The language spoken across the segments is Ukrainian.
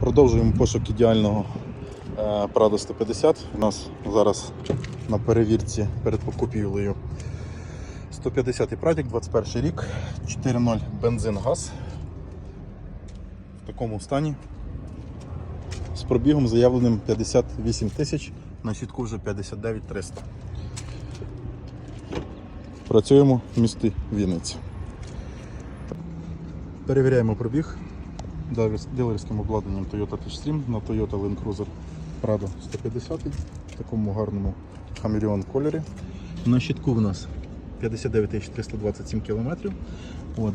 Продовжуємо пошук ідеального е, Prado 150. У нас зараз на перевірці перед покупівлею 150-й Прадік, 21 рік, 4.0 бензин газ. В такому стані. З пробігом заявленим 58 тисяч, на щитку вже 59 300. Працюємо в місті Вінниці. Перевіряємо пробіг дилерським обладнанням Toyota Touchstream на Toyota Land Cruiser Prado 150 в такому гарному хамелеон кольорі. На щитку в нас 59 327 км.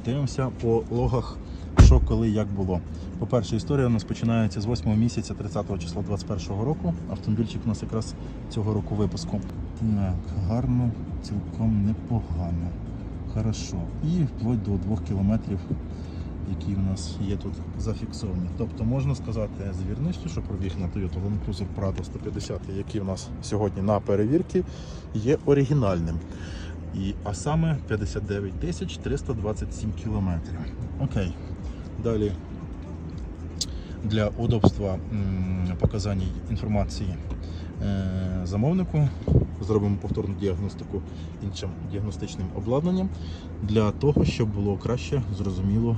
Дивимося по логах, що коли як було. По-перше, історія у нас починається з 8 місяця 30 числа 21 року. Автомобільчик у нас якраз цього року випуску. Так, гарно, цілком непогано. Хорошо. І вплоть до 2 кілометрів які в нас є тут зафіксовані. Тобто можна сказати з вірністю, що пробіг на Toyota Land Cruiser Prado 150, який в нас сьогодні на перевірці, є оригінальним. І, а саме 59 тисяч 327 кілометрів. Окей. Далі для удобства м, показань інформації е, замовнику зробимо повторну діагностику іншим діагностичним обладнанням для того, щоб було краще зрозуміло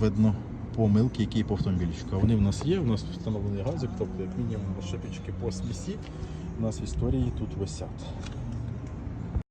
видно помилки, які є по автомобільчику. Вони в нас є, у нас встановлений газик, тобто як мінімум шипічки по смісі у нас в історії тут висять.